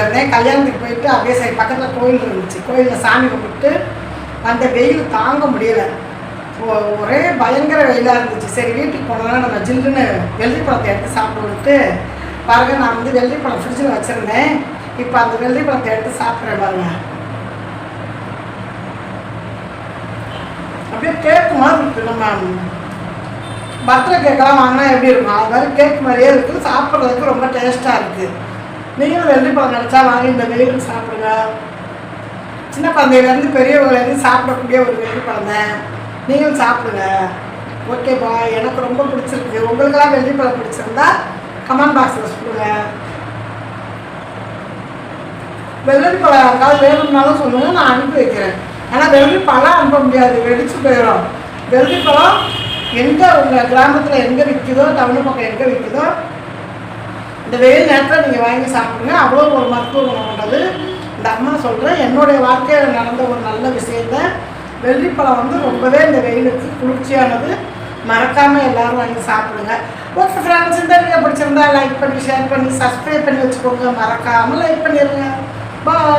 இருந்தேன் கல்யாணத்துக்கு போயிட்டு அப்படியே சரி பக்கத்தில் கோயில் இருந்துச்சு. கோயிலில் சாமி கும்பிட்டு அந்த வெயில் தாங்க முடியலை. ஒ- ஒரே பயங்கர வெயிலாக இருந்துச்சு. சரி வீட்டுக்கு போனோம்னா நம்ம ஜில்லுன்னு வெள்ளரி பழத்தை எடுத்து சாப்பிட்டு பாருங்க நான் வந்து வெள்ளரி பழம் ஃப்ரிட்ஜில் வச்சுருந்தேன். இப்போ அந்த வெள்ளரி பழத்தை எடுத்து சாப்பிட்றேன் பாருங்க. அப்படியே கேக்கு மாதிரி இருக்கு. நம்ம பர்த்டே கேக்கெல்லாம் வாங்கினா எப்படி இருக்கும்? அது மாதிரி கேக் மாதிரியே இருக்குது சாப்பிட்றதுக்கு ரொம்ப டேஸ்ட்டாக இருக்குது நீங்களும் வெள்ளிப்பழம் பழம் வாங்கி இந்த வெயிலுக்கு சாப்பிடுங்க. சின்ன குழந்தையிலேருந்து பெரியவங்கலேருந்து சாப்பிடக்கூடிய ஒரு வெள்ளரி பழம் தான். நீங்களும் சாப்பிடுங்க. ஓகேப்பா எனக்கு ரொம்ப பிடிச்சிருக்கு. உங்களுக்கெல்லாம் வெள்ளிப்பழம் பழம் பிடிச்சிருந்தா கமெண்ட் பாக்ஸில் சொல்லுங்க. வெள்ளரி பழம் யாருக்காவது வேணும்னாலும் சொல்லுங்கள் நான் அனுப்பி வைக்கிறேன். ஏன்னா வெள்ளரி பழம் அனுப்ப முடியாது வெடிச்சு போயிடும் வெள்ளரி பழம் எங்கே உங்கள் கிராமத்தில் எங்கே விற்குதோ டவுன் பக்கம் எங்கே விற்குதோ இந்த வெயில் நேரத்தில் நீங்கள் வாங்கி சாப்பிடுங்க. அவ்வளோ ஒரு மருத்துவ குணம் கொண்டது இந்த அம்மா சொல்கிறேன் என்னுடைய வாழ்க்கையில் நடந்த ஒரு நல்ல விஷயத்த வெள்ளிப்பழம் வந்து ரொம்பவே இந்த வெயிலுக்கு குளிர்ச்சியானது. மறக்காமல் எல்லாரும் வாங்கி சாப்பிடுங்க. ஓகே ஃப்ரெண்ட்ஸ் இந்த வீடியோ பிடிச்சிருந்தா லைக் பண்ணி ஷேர் பண்ணி சப்ஸ்கிரைப் பண்ணி வச்சுக்கோங்க. மறக்காமல் லைக் பண்ணிடுங்க பாய்